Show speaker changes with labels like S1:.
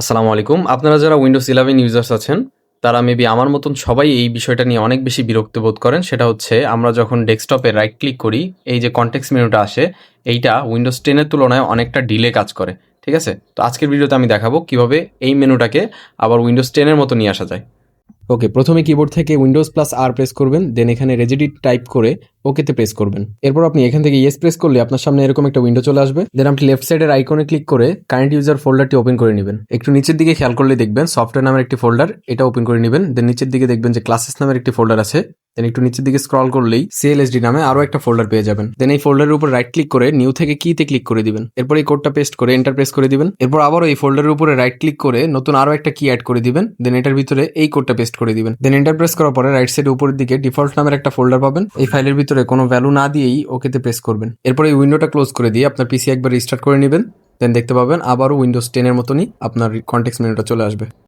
S1: আসসালামু আলাইকুম। আপনারা যারা উইন্ডোজ ইলেভেন ইউজার্স আছেন, তারা মেবি আমার মতন সবাই এই বিষয়টা নিয়ে অনেক বেশি বিরক্ত বোধ করেন। সেটা হচ্ছে, আমরা যখন ডেস্কটপে রাইট ক্লিক করি, এই যে কন্টেক্স মেনুটা আসে, এইটা উইন্ডোজ টেনের তুলনায় অনেকটা ডিলে কাজ করে। ঠিক আছে? তো আজকের ভিডিওতে আমি দেখাবো কীভাবে এই মেনুটাকে আবার উইন্ডোজ টেনের মতো নিয়ে আসা যায়। ওকে প্রথমে কিবোর্ড থেকে উইন্ডোজ প্লাস আর প্রেস করবেন দেন এখানে রেজিডিট টাইপ করে ওকেতে প্রেস করবেন। এরপর আপনি এখান থেকে ইয়েস প্রেস করলে আপনার সামনে এরকম একটা উইন্ডো চলে আসবে। দেন আপনি লেফট সাইডের আইকনে ক্লিক করে কারেন্ট ইউজার ফোল্ডারটি ওপেন করে নেবেন। একটু নিচের দিকে খেয়াল করলে দেখবেন সফটওয়্যার নামের একটি ফোল্ডার এটা ওপেন করে নেবেন। দেন নিচের দিকে দেখবেন যে ক্লাসেস নামের একটি ফোল্ডার আছে। দেন একটু নিচের দিকে স্ক্রল করলেই সিএলএসডি নামে আরও একটা ফোল্ডার পেয়ে যাবেন। দেন এই ফোল্ডারের উপর রাইট ক্লিক করে নিউ থেকে কিতে ক্লিক করে দিবেন। এরপর এই কোডটা পেস্ট করে এন্টার প্রেস করে দিবেন। এরপর আবারও এই ফোল্ডারের উপরে রাইট ক্লিক করে নতুন আরও একটা কি অ্যাড করে দিবেন। দেন এটার ভিতরে এই কোডটা পেস্ট করে দিবেন। দেন এন্টার প্রেস করার পরে রাইট সাইডে উপরের দিকে ডিফল্ট নামের একটা ফোল্ডার পাবেন। এই ফাইলের ভিতরে কোনো ভ্যালু না দিয়েই ওকেতে প্রেস করবেন। এরপর এই উইন্ডোটা ক্লোজ করে দিয়ে আপনার পিসি একবার রিস্টার্ট করে নেবেন। দেন দেখতে পাবেন আবারও উইন্ডোজ টেনের মতনই আপনার কন্টেক্স মেনুটা চলে আসবে।